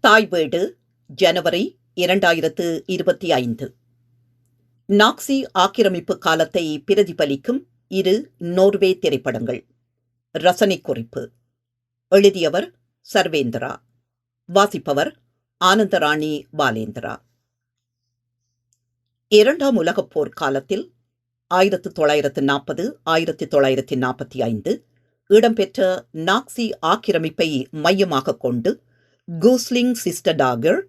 தாய் வீடு ஜனவரி இரண்டாயிரத்து இருபத்தி ஐந்து. நாக்சி ஆக்கிரமிப்பு காலத்தை பிரதிபலிக்கும் இரு நோர்வே திரைப்படங்கள். ரசனை குறிப்பு. எழுதியவர் சர்வேந்திரா. வாசிப்பவர் ஆனந்தராணி பாலேந்திரா. இரண்டாம் உலகப் போர் காலத்தில் ஆயிரத்து தொள்ளாயிரத்து நாற்பது ஆயிரத்தி தொள்ளாயிரத்தி நாற்பத்தி ஐந்து இடம்பெற்ற நாக்சி ஆக்கிரமிப்பை மையமாக கொண்டு கூஸ்லிங் சிஸ்டடாகர்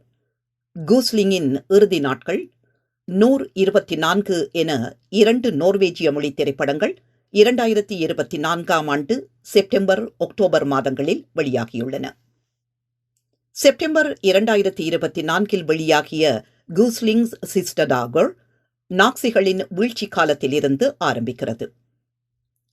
கூஸ்லிங்கின் இறுதி நாட்கள் நூர் இருபத்தி நான்கு என இரண்டு நோர்வேஜிய மொழி திரைப்படங்கள் இரண்டாயிரத்தி இருபத்தி நான்காம் ஆண்டு செப்டம்பர் அக்டோபர் மாதங்களில் வெளியாகியுள்ளன. செப்டம்பர் இரண்டாயிரத்தி இருபத்தி நான்கில் வெளியாகிய கூஸ்லிங்ஸ் சிஸ்டடாகர் நாக்சிகளின் வீழ்ச்சி காலத்திலிருந்து ஆரம்பிக்கிறது.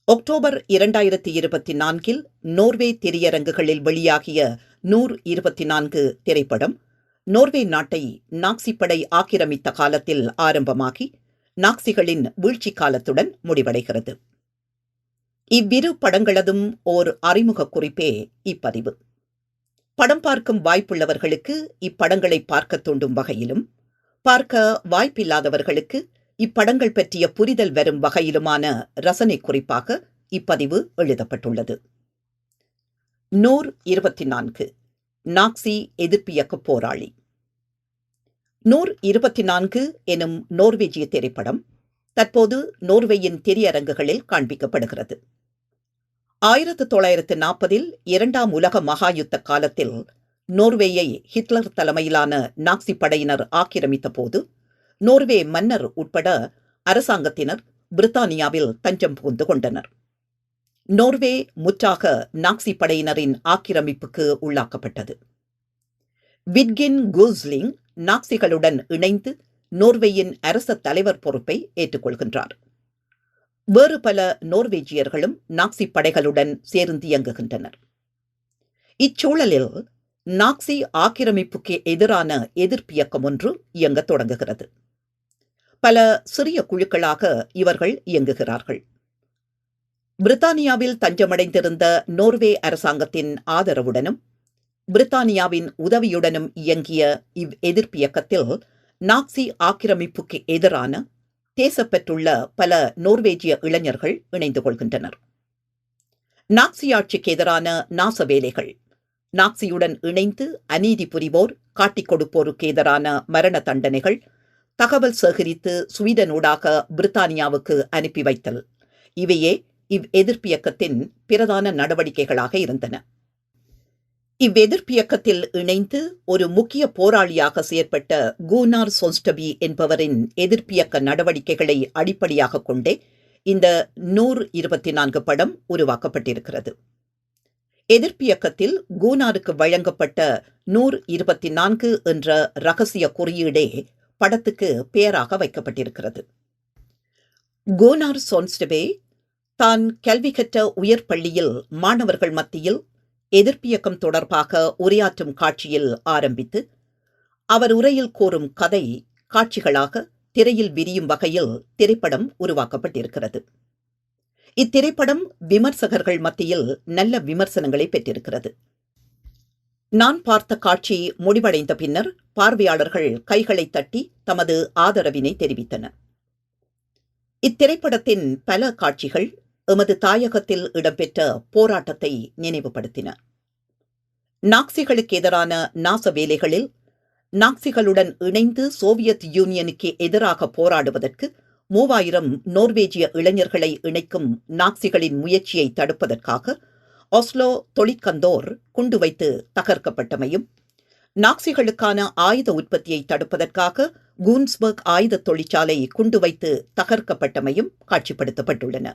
அக்டோபர் இரண்டாயிரத்தி இருபத்தி நான்கில் நோர்வே திரையரங்குகளில் வெளியாகிய நூர் இருபத்தி நான்கு திரைப்படம் நோர்வே நாட்டை நாக்சி படை ஆக்கிரமித்த காலத்தில் ஆரம்பமாகி நாக்சிகளின் வீழ்ச்சி காலத்துடன் முடிவடைகிறது. இவ்விரு படங்களதும் ஓர் அறிமுக குறிப்பே இப்பதிவு. படம் பார்க்கும் வாய்ப்புள்ளவர்களுக்கு இப்படங்களை பார்க்க தூண்டும் வகையிலும் பார்க்க வாய்ப்பில்லாதவர்களுக்கு இப்படங்கள் பற்றிய புரிதல் வரும் வகையிலுமான ரசனை குறிப்பாக இப்பதிவு எழுதப்பட்டுள்ளது. நூர் இருபத்தி நான்கு நாக்சி எதிர்ப்பியக்க போராளி. நூர் இருபத்தி நான்கு எனும் நோர்வேஜிய திரைப்படம் தற்போது நோர்வேயின் திரையரங்குகளில் காண்பிக்கப்படுகிறது. ஆயிரத்து தொள்ளாயிரத்து நாற்பதில் இரண்டாம் உலக மகாயுத்த காலத்தில் நோர்வேயை ஹிட்லர் தலைமையிலான நாக்சி படையினர் ஆக்கிரமித்த போது நோர்வே மன்னர் உட்பட அரசாங்கத்தினர் பிரித்தானியாவில் தஞ்சம் புகுந்து கொண்டனர். நோர்வே முற்றாக நாக்சி படையினரின் ஆக்கிரமிப்புக்கு உள்ளாக்கப்பட்டது. விட்கின் கூஸ்லிங் நாக்சிகளுடன் இணைந்து நோர்வேயின் அரச தலைவர் பொறுப்பை ஏற்றுக்கொள்கின்றார். வேறு பல நோர்வேஜியர்களும் நாக்சி படைகளுடன் சேர்ந்து இயங்குகின்றனர். இச்சூழலில் நாக்சி ஆக்கிரமிப்புக்கு எதிரான எதிர்ப்பியக்கம் ஒன்று இயங்கத் தொடங்குகிறது. பல சிறிய குழுக்களாக இவர்கள் இயங்குகிறார்கள். பிரித்தானியாவில் தஞ்சமடைந்திருந்த நோர்வே அரசாங்கத்தின் ஆதரவுடனும் பிரித்தானியாவின் உதவியுடனும் இயங்கிய இவ் எதிர்ப்பியக்கத்தில் நாக்சி ஆக்கிரமிப்புக்கு எதிரான தேசப்பெற்றுள்ள பல நோர்வேஜிய இளைஞர்கள் இணைந்து கொள்கின்றனர். நாக்சி ஆட்சிக்கு எதிரான நாச வேலைகள் நாக்சியுடன் இணைந்து அநீதி புரிவோர் காட்டிக் கொடுப்போருக்கு எதிரான மரண தண்டனைகள் தகவல் சேகரித்து ஸ்வீடனூடாக பிரித்தானியாவுக்கு அனுப்பி வைத்தல் இவையே இவ் எதிர்ப்பியக்கத்தின் பிரதான நடவடிக்கைகளாக இருந்தன. இவ்வெதிர்ப்பியக்கத்தில் இணைந்து ஒரு முக்கிய போராளியாக செயற்பட்ட கூனார் சோஸ்டபி என்பவரின் எதிர்ப்பியக்க நடவடிக்கைகளை அடிப்படையாக கொண்டே இந்த நூறு இருபத்தி நான்கு படம் உருவாக்கப்பட்டிருக்கிறது. எதிர்ப்பியக்கத்தில் கூனாருக்கு வழங்கப்பட்ட நூறு இருபத்தி நான்கு என்ற ரகசிய குறியீடே படத்துக்கு பெயராக வைக்கப்பட்டிருக்கிறது. கோனார் சோன்ஸ்டபே தான் கல்வி கற்ற உயர் பள்ளியில் மாணவர்கள் மத்தியில் எதிர்ப்பியக்கம் தொடர்பாக உரையாற்றும் காட்சியில் ஆரம்பித்து அவர் உரையில் கோரும் கதை காட்சிகளாக திரையில் விரியும் வகையில் திரைப்படம் உருவாக்கப்பட்டிருக்கிறது. இத்திரைப்படம் விமர்சகர்கள் மத்தியில் நல்ல விமர்சனங்களை பெற்றிருக்கிறது. நான் பார்த்த காட்சி முடிவடைந்த பின்னர் பார்வையாளர்கள் கைகளை தட்டி தமது ஆதரவினை தெரிவித்தனர். இத்திரைப்படத்தின் பல காட்சிகள் எமது தாயகத்தில் இடம்பெற்ற போராட்டத்தை நினைவுபடுத்தின. நாக்சிகளுக்கு எதிரான நாச வேலைகளில் நாக்சிகளுடன் இணைந்து சோவியத் யூனியனுக்கு எதிராக போராடுவதற்கு மூவாயிரம் நோர்வேஜிய இளைஞர்களை இணைக்கும் நாக்சிகளின் முயற்சியை தடுப்பதற்காக ஒஸ்லோ தொழிற்கந்தோர் குண்டு வைத்து தகர்க்கப்பட்டமையும் நாக்சிகளுக்கான ஆயுத உற்பத்தியை தடுப்பதற்காக கூன்ஸ்பர்க் ஆயுத தொழிற்சாலை குண்டு வைத்து தகர்க்கப்பட்டமையும் காட்சிப்படுத்தப்பட்டுள்ளன.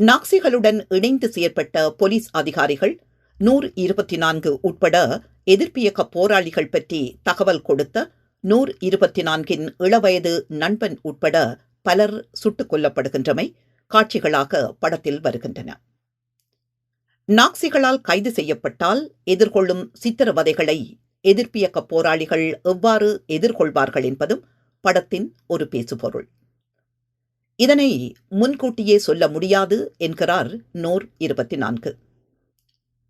நாக்சிகளுடன் இணைந்து செயற்பட்ட போலீஸ் அதிகாரிகள் நூறு இருபத்தி நான்கு உட்பட எதிர்ப்பியக்க போராளிகள் பற்றி தகவல் கொடுத்த நூறு இருபத்தி நான்கின் இளவயது நண்பன் உட்பட பலர் சுட்டுக் கொல்லப்படுகின்றமை காட்சிகளாக படத்தில் வருகின்றன. நாக்சிகளால் கைது செய்யப்பட்டால் எதிர்கொள்ளும் சித்திரவதைகளை எதிர்ப்பியக்க போராளிகள் எவ்வாறு எதிர்கொள்வார்கள் என்பதும் படத்தின் ஒரு பேசுபொருள். இதனை முன்கூட்டியே சொல்ல முடியாது என்கிறார் நோர் இருபத்தி நான்கு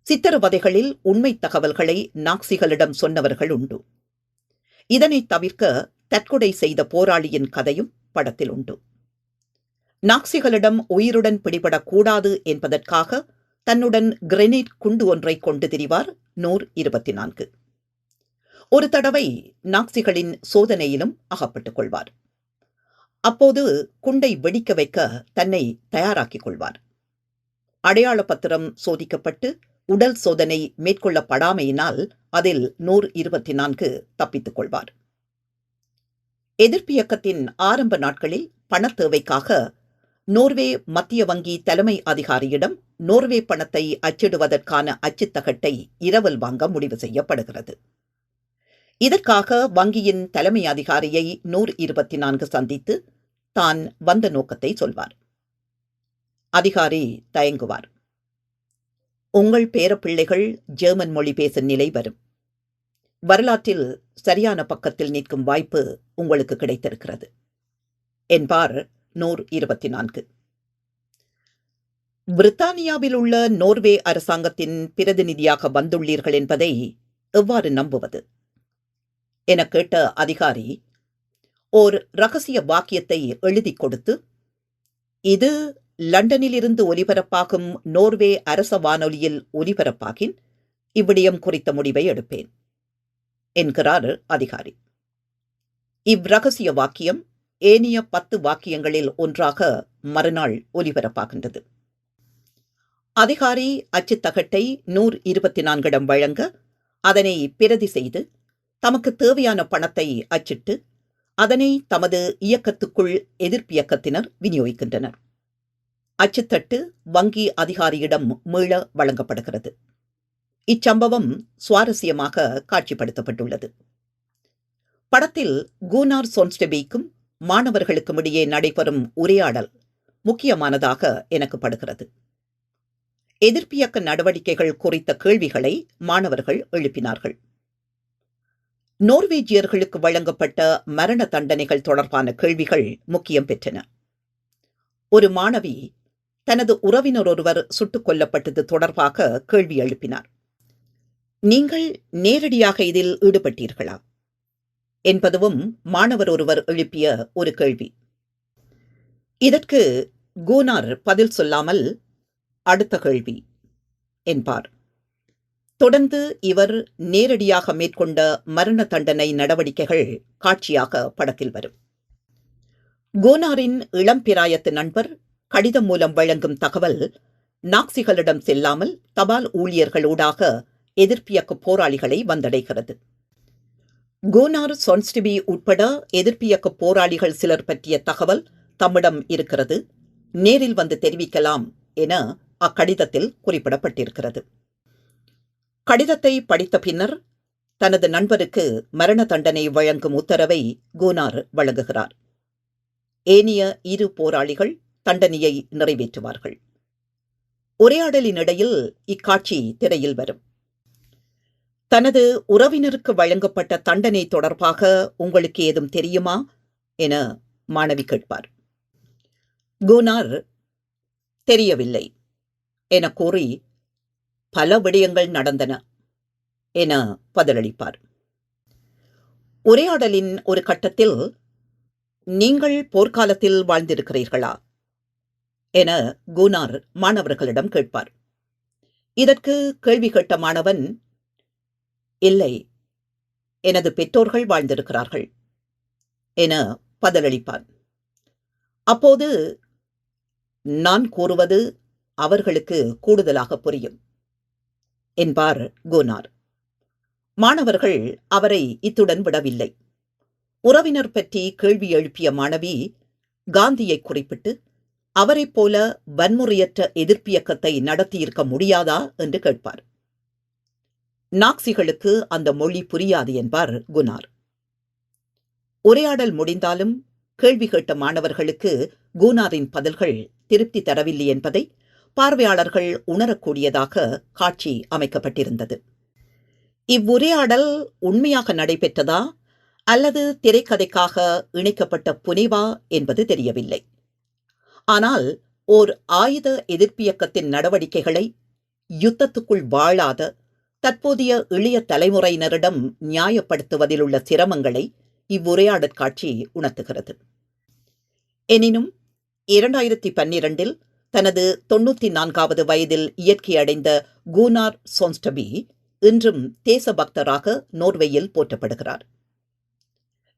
சித்திரவதைகளில் உண்மை தகவல்களை நாக்சிகளிடம் சொன்னவர்கள் உண்டு. இதனை தவிர்க்க தற்கொலை செய்த போராளியின் கதையும் படத்தில் உண்டு. நாக்சிகளிடம் உயிருடன் பிடிபடக்கூடாது என்பதற்காக தன்னுடன் கிரெனேட் குண்டு ஒன்றை கொண்டு திரிவார் நூர் இருபத்தி நான்கு ஒரு தடவை நாக்சிகளின் சோதனையிலும் அகப்பட்டுக் கொள்வார். அப்போது குண்டை வெடிக்க வைக்க தன்னை தயாராக்கிக் கொள்வார் அடையாள பத்திரம் சோதிக்கப்பட்டு உடல் சோதனை மேற்கொள்ளப்படாமையினால் அதில் நூறு இருபத்தி நான்கு தப்பித்துக் கொள்வார். எதிர்ப்பியக்கத்தின் ஆரம்ப நாட்களில் பணத் தேவைக்காக நோர்வே மத்திய வங்கி தலைமை அதிகாரியிடம் நோர்வே பணத்தை அச்சிடுவதற்கான அச்சுத்தகட்டை இரவல் வாங்க முடிவு செய்யப்படுகிறது. இதற்காக வங்கியின் தலைமை அதிகாரியை நூறு இருபத்தி நான்கு சந்தித்து தான் வந்த நோக்கத்தை சொல்வார். அதிகாரி தயங்குவார். உங்கள் பேரப்பிள்ளைகள் ஜெர்மன் மொழி பேசும் நிலை வரும். வரலாற்றில் சரியான பக்கத்தில் நிற்கும் வாய்ப்பு உங்களுக்கு கிடைத்திருக்கிறது. என்பார் நூர் இருபத்தி நான்கு பிரித்தானியாவில் உள்ள நோர்வே அரசாங்கத்தின் பிரதிநிதியாக வந்துள்ளீர்கள் என்பதை எவ்வாறு நம்புவது? என கேட்ட அதிகாரி ஓர் ரகசிய வாக்கியத்தை எழுதி கொடுத்து இது லண்டனிலிருந்து ஒலிபரப்பாகும் நோர்வே அரச வானொலியில் ஒலிபரப்பாகின் இவ்விடயம் குறித்த முடிவை எடுப்பேன் என்கிறார் அதிகாரி. இவ்ரகசிய வாக்கியம் ஏனைய பத்து வாக்கியங்களில் ஒன்றாக மறுநாள் ஒலிபரப்பாகின்றது. அதிகாரி அச்சுத்தகட்டை நூர் இருபத்தி நான்கிடம் வழங்க அதனை பிரதி செய்து தமக்கு தேவையான பணத்தை அச்சிட்டு அதனை தமது இயக்கத்துக்குள் எதிர்ப்பியக்கத்தினர் விநியோகிக்கின்றனர். அச்சுத்தட்டு வங்கி அதிகாரியிடம் மீள வழங்கப்படுகிறது. இச்சம்பவம் சுவாரஸ்யமாக காட்சிப்படுத்தப்பட்டுள்ளது. படத்தில் கூனார் சோன்ஸ்டெபிக்கும் மாணவர்களுக்கும் இடையே நடைபெறும் உரையாடல் முக்கியமானதாக எனக்கு படுகிறது எதிர்ப்பியக்க நடவடிக்கைகள் குறித்த கேள்விகளை மாணவர்கள் எழுப்பினார்கள். நோர்வேஜியர்களுக்கு வழங்கப்பட்ட மரண தண்டனைகள் தொடர்பான கேள்விகள் முக்கியம் பெற்றன. ஒரு மாணவி தனது உறவினர் ஒருவர் சுட்டுக் கொல்லப்பட்டது தொடர்பாக கேள்வி எழுப்பினார். நீங்கள் நேரடியாக இதில் ஈடுபட்டீர்களா? என்பதுவும் மாணவர் ஒருவர் எழுப்பிய ஒரு கேள்வி. இதற்கு கூனார் பதில் சொல்லாமல் அடுத்த கேள்வி என்பார். தொடர்ந்து இவர் நேரடியாக மேற்கொண்ட மரண தண்டனை நடவடிக்கைகள் காட்சியாக படத்தில் வரும். கோனாரின் இளம்பிராயத்து நண்பர் கடிதம் மூலம் வழங்கும் தகவல் நாக்சிகளிடம் செல்லாமல் தபால் ஊழியர்களூடாக எதிர்ப்பியக்க போராளிகளை வந்தடைகிறது. கோனார் சொன்ஸ்டிபி உட்பட எதிர்ப்பியக்க போராளிகள் சிலர் பற்றிய தகவல் தம்மிடம் இருக்கிறது. நேரில் வந்து தெரிவிக்கலாம் என அக்கடிதத்தில் குறிப்பிடப்பட்டிருக்கிறது. கடிதத்தை படித்த பின்னர் தனது நண்பருக்கு மரண தண்டனை வழங்கும் உத்தரவை கூனார் வழங்குகிறார். ஏனிய இரு போராளிகள் தண்டனையை நிறைவேற்றுவார்கள். உரையாடலின் இடையில் இக்காட்சி திரையில் வரும். தனது உறவினருக்கு வழங்கப்பட்ட தண்டனை தொடர்பாக உங்களுக்கு ஏதும் தெரியுமா? என மாணவி கேட்பார். கூனார் தெரியவில்லை என கூறி பல விடயங்கள் நடந்தன என பதிலளிப்பார். உரையாடலின் ஒரு கட்டத்தில் நீங்கள் போர்க்காலத்தில் வாழ்ந்திருக்கிறீர்களா? என குனார் மாணவர்களிடம் கேட்பார். இதற்கு கேள்வி கேட்ட மாணவன் இல்லை எனது பெற்றோர்கள் வாழ்ந்திருக்கிறார்கள் என பதிலளிப்பான் அப்போது நான் கூறுவது அவர்களுக்கு கூடுதலாக புரியும். என்பார் கோனார். மாணவர்கள் அவரை இத்துடன் விடவில்லை. உறவினர் பற்றி கேள்வி எழுப்பிய மாணவி காந்தியை குறிப்பிட்டு அவரைப் போல வன்முறையற்ற எதிர்ப்பியக்கத்தை நடத்தியிருக்க முடியாதா என்று கேட்பார். நாக்சிகளுக்கு அந்த மொழி புரியாது என்பார் குனார். உரையாடல் முடிந்தாலும் கேள்வி கேட்ட மாணவர்களுக்கு கூனாரின் பதில்கள் திருப்தி தரவில்லை என்பதை பார்வையாளர்கள் உணரக்கூடியதாக காட்சி அமைக்கப்பட்டிருந்தது. இவ்வுரையாடல் உண்மையாக நடைபெற்றதா அல்லது திரைக்கதைக்காக இணைக்கப்பட்ட புனைவா என்பது தெரியவில்லை. ஆனால் ஓர் ஆயுத எதிர்ப்பியக்கத்தின் நடவடிக்கைகளை யுத்தத்துக்குள் வாழாத தற்போதைய இளைய தலைமுறையினரிடம் நியாயப்படுத்துவதில் உள்ள சிரமங்களை இவ்வுரையாடற் காட்சி உணர்த்துகிறது. எனினும் இரண்டாயிரத்தி பன்னிரண்டில் தனது தொன்னூத்தி நான்காவது வயதில் இயற்கை அடைந்த கூனார் சோன்ஸ்டபி இன்றும் தேசபக்தராக நோர்வேயில் போற்றப்படுகிறார்.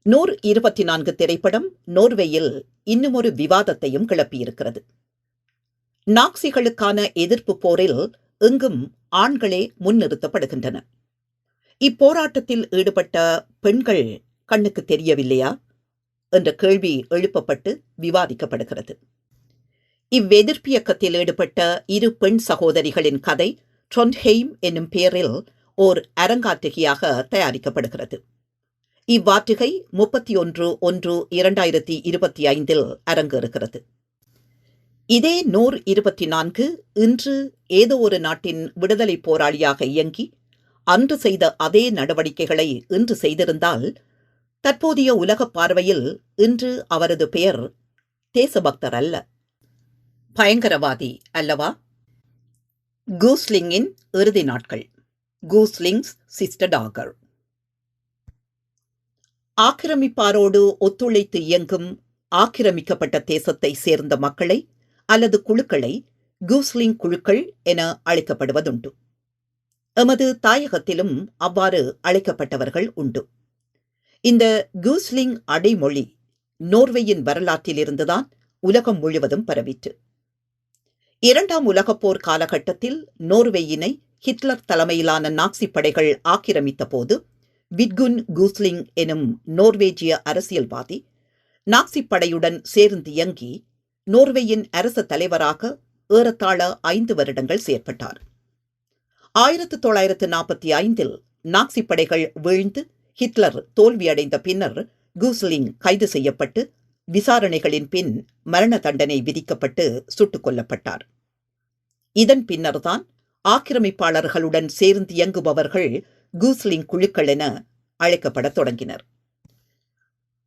நூர் இருபத்தி நான்கு திரைப்படம் நோர்வேயில் இன்னுமொரு விவாதத்தையும் கிளப்பியிருக்கிறது. நாக்சிகளுக்கான எதிர்ப்பு போரில் எங்கும் ஆண்களே முன்னிறுத்தப்படுகின்றன. இப்போராட்டத்தில் ஈடுபட்ட பெண்கள் கண்ணுக்கு தெரியவில்லையா? என்ற கேள்வி எழுப்பப்பட்டு விவாதிக்கப்படுகிறது. இவ்வெதிர்ப்பியக்கத்தில் ஈடுபட்ட இரு பெண் சகோதரிகளின் கதை ட்ரொன்ஹெய்ம் என்னும் பெயரில் ஓர் அரங்காற்றுகையாக தயாரிக்கப்படுகிறது. இவ்வாற்றுகை முப்பத்தி ஒன்று ஒன்று இரண்டாயிரத்தி இருபத்தி ஐந்தில் அரங்கேறுகிறது. இதே நூர் இருபத்தி நான்கு இன்று ஏதோ ஒரு நாட்டின் விடுதலை போராளியாக இயங்கி அன்று செய்த அதே நடவடிக்கைகளை இன்று செய்திருந்தால் தற்போதைய உலக பார்வையில் இன்று அவரது பெயர் தேசபக்தர் அல்ல. பயங்கரவாதி அல்லவா? கூஸ்லிங்கின் இறுதி நாட்கள். கூஸ்லிங்ஸ் சிஸ்டர் டாகர் ஆக்கிரமிப்பாரோடு ஒத்துழைத்து இயங்கும் ஆக்கிரமிக்கப்பட்ட தேசத்தை சேர்ந்த மக்களை அல்லது குழுக்களை கூஸ்லிங் குழுக்கள் என அழைக்கப்படுவதுண்டு. எமது தாயகத்திலும் அவ்வாறு அழைக்கப்பட்டவர்கள் உண்டு. இந்த கூஸ்லிங் அடைமொழி நோர்வேயின் வரலாற்றிலிருந்துதான் உலகம் முழுவதும் பரவிற்று. இரண்டாம் உலகப் போர் காலகட்டத்தில் நோர்வேயினை ஹிட்லர் தலைமையிலான நாக்சி படைகள் ஆக்கிரமித்த போது விட்குன் கூஸ்லிங் எனும் நோர்வேஜிய அரசியல்வாதி நாக்சி படையுடன் சேர்ந்து இயங்கி நோர்வேயின் அரச தலைவராக ஏறத்தாழ ஐந்து வருடங்கள் செயற்பட்டார். ஆயிரத்து தொள்ளாயிரத்து நாற்பத்தி ஐந்தில் நாக்சி படைகள் வீழ்ந்து ஹிட்லர் தோல்வியடைந்த பின்னர் கூஸ்லிங் கைது செய்யப்பட்டு விசாரணைகளின் பின் மரண தண்டனை விதிக்கப்பட்டு சுட்டுக் கொல்லப்பட்டார். இதன் பின்னர்தான் ஆக்கிரமிப்பாளர்களுடன் சேர்ந்து இயங்குபவர்கள் கூஸ்லிங் குழுக்கள் என அழைக்கப்படத் தொடங்கினர்.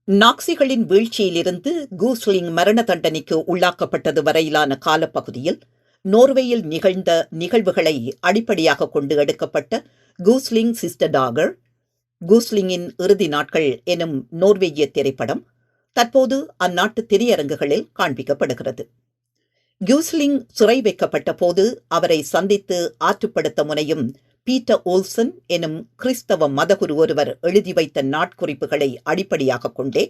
நாக்சிகளின் வீழ்ச்சியிலிருந்து கூஸ்லிங் மரண தண்டனைக்கு உள்ளாக்கப்பட்டது வரையிலான காலப்பகுதியில் நோர்வேயில் நிகழ்ந்த நிகழ்வுகளை அடிப்படையாக கொண்டு எடுக்கப்பட்ட கூஸ்லிங் சிஸ்டர் டாகர் கூஸ்லிங்கின் இறுதி நாட்கள் எனும் நோர்வேய திரைப்படம் தற்போது அந்நாட்டு திரையரங்குகளில் காண்பிக்கப்படுகிறது. கியூஸ்லிங் சிறை வைக்கப்பட்ட போது அவரை சந்தித்து ஆற்றுப்படுத்த முனையும் பீட்டர் ஓல்சன் எனும் கிறிஸ்தவ மதகுரு ஒருவர் எழுதி வைத்த நாட்குறிப்புகளை அடிப்படையாக கொண்டே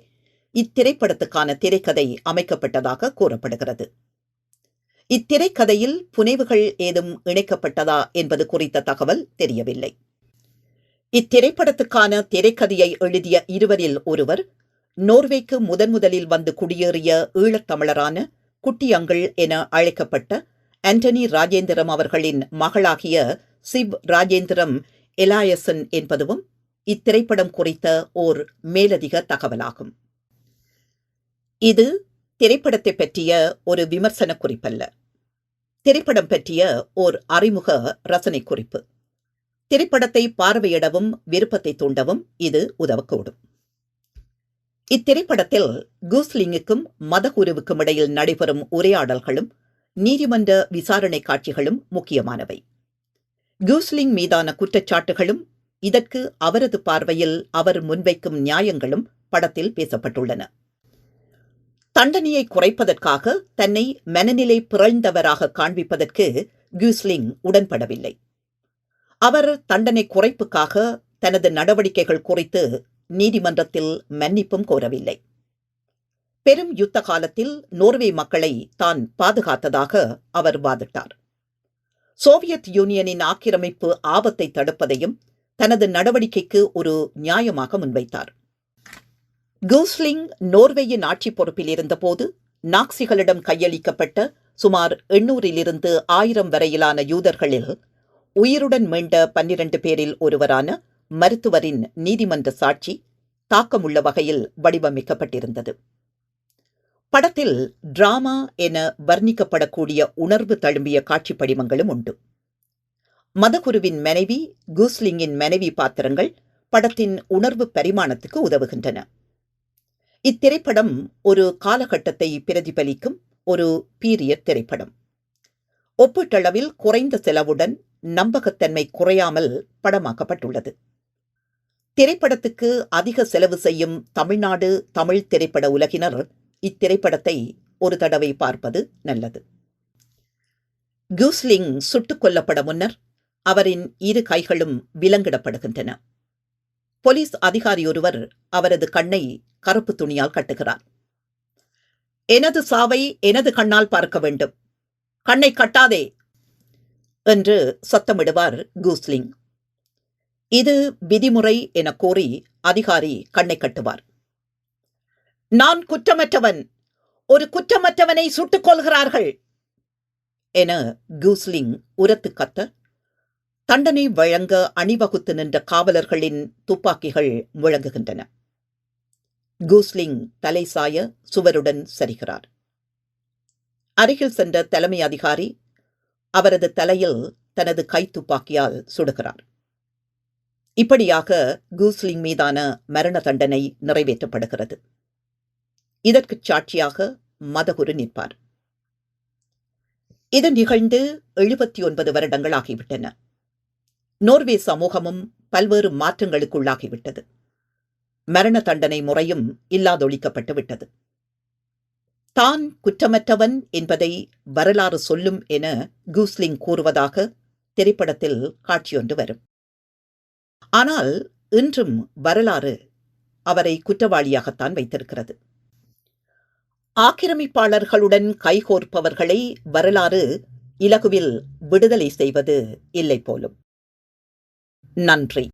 இத்திரைப்படத்துக்கான திரைக்கதை அமைக்கப்பட்டதாக கூறப்படுகிறது. இத்திரைக்கதையில் புனைவுகள் ஏதும் இணைக்கப்பட்டதா என்பது குறித்த தகவல் தெரியவில்லை. இத்திரைப்படத்துக்கான திரைக்கதையை எழுதிய இருவரில் ஒருவர் நோர்வேக்கு முதன் முதலில் வந்து குடியேறிய ஈழத்தமிழரான குட்டியங்கள் என அழைக்கப்பட்ட ஆண்டனி ராஜேந்திரம் அவர்களின் மகளாகிய சிவ் ராஜேந்திரம் எலாயசன் என்பதுவும் இத்திரைப்படம் குறித்த ஓர் மேலதிக தகவலாகும். இது திரைப்படத்தை பற்றிய ஒரு விமர்சன குறிப்பல்ல திரைப்படம் பற்றிய ஓர் அறிமுக ரசனை குறிப்பு திரைப்படத்தை பார்வையிடவும் விருப்பத்தை தூண்டவும் இது உதவக்கூடும். இத்திரைப்படத்தில் கூஸ்லிங்குக்கும் மதகுருவுக்கும் இடையில் நடைபெறும் உரையாடல்களும் நீதிமன்ற விசாரணை காட்சிகளும் முக்கியமானவை. கூஸ்லிங் மீதான குற்றச்சாட்டுகளும் இதற்கு அவரது பார்வையில் அவர் முன்வைக்கும் நியாயங்களும் படத்தில் பேசப்பட்டுள்ளன. தண்டனையை குறைப்பதற்காக தன்னை மனநிலை பிறழ்ந்தவராக காண்பிப்பதற்கு கியூஸ்லிங் உடன்படவில்லை. அவர் தண்டனை குறைப்புக்காக தனது நடவடிக்கைகள் குறித்து நீதிமன்றத்தில் மன்னிப்பும் கோரவில்லை. பெரும் யுத்த காலத்தில் நோர்வே மக்களை தான் பாதுகாத்ததாக அவர் வாதிட்டார். சோவியத் யூனியனின் ஆக்கிரமிப்பு ஆபத்தை தடுப்பதையும் தனது நடவடிக்கைக்கு ஒரு நியாயமாக முன்வைத்தார். கூஸ்லிங் நோர்வேயின் ஆட்சி பொறுப்பில் இருந்தபோது நாக்சிகளிடம் கையளிக்கப்பட்ட சுமார் எண்ணூறிலிருந்து ஆயிரம் வரையிலான யூதர்களில் உயிருடன் மீண்ட பன்னிரண்டு பேரில் ஒருவரான மருத்துவரின் நீதிமன்ற சாட்சி தாக்கமுள்ள வகையில் வடிவமைக்கப்பட்டிருந்தது. படத்தில் டிராமா என வர்ணிக்கப்படக்கூடிய உணர்வு தழும்பிய காட்சி படிமங்களும் உண்டு. மதகுருவின் மனைவி கூஸ்லிங்கின் மனைவி பாத்திரங்கள் படத்தின் உணர்வு பரிமாணத்துக்கு உதவுகின்றன. இத்திரைப்படம் ஒரு காலகட்டத்தை பிரதிபலிக்கும் ஒரு பீரியட் திரைப்படம். ஒப்பீட்டளவில் குறைந்த செலவுடன் நம்பகத்தன்மை குறையாமல் படமாக்கப்பட்டுள்ளது. திரைப்படத்துக்கு அதிக செலவு செய்யும் தமிழ்நாடு தமிழ் திரைப்பட உலகினர் இத்திரைப்படத்தை ஒரு தடவை பார்ப்பது நல்லது. கூஸ்லிங் சுட்டுக் கொல்லப்பட முன்னர் அவரின் இரு கைகளும் விலங்கிடப்படுகின்றன. போலீஸ் அதிகாரியொருவர் அவரது கண்ணை கருப்பு துணியால் கட்டுகிறார். எனது சாவை எனது கண்ணால் பார்க்க வேண்டும். கண்ணை கட்டாதே! என்று சத்தமிடுவார் கூஸ்லிங் இது விதிமுறை என கூறி அதிகாரி கண்ணை கட்டுவார். நான் குற்றமற்றவன் ஒரு குற்றமற்றவனை சுட்டுக் கொள்கிறார்கள் என கூஸ்லிங் உரத்து கத்த தண்டனை வழங்க அணிவகுத்து நின்ற காவலர்களின் துப்பாக்கிகள் முழங்குகின்றன. கூஸ்லிங் தலை சாய சுவருடன் சரிகிறார். அருகில் சென்ற தலைமை அதிகாரி அவரது தலையில் தனது கைத்துப்பாக்கியால் சுடுகிறார். இப்படியாக கூஸ்லிங் மீதான மரண தண்டனை நிறைவேற்றப்படுகிறது. இதற்கு சாட்சியாக மதகுரு நிற்பார். இது நிகழ்ந்து எழுபத்தி ஒன்பது வருடங்கள் ஆகிவிட்டன. நோர்வே சமூகமும் பல்வேறு மாற்றங்களுக்குள்ளாகிவிட்டது. மரண தண்டனை முறையும் இல்லாதொழிக்கப்பட்டு விட்டது. தான் குற்றமற்றவன் என்பதை வரலாறு சொல்லும் என கூஸ்லிங் கூறுவதாக திரைப்படத்தில் காட்சியொன்று வரும். ஆனால் இன்றும் வரலாறு அவரை குற்றவாளியாகத்தான் வைத்திருக்கிறது. ஆக்கிரமிப்பாளர்களுடன் கைகோர்ப்பவர்களை வரலாறு இலகுவில் விடுதலை செய்வது இல்லை போலும். நன்றி.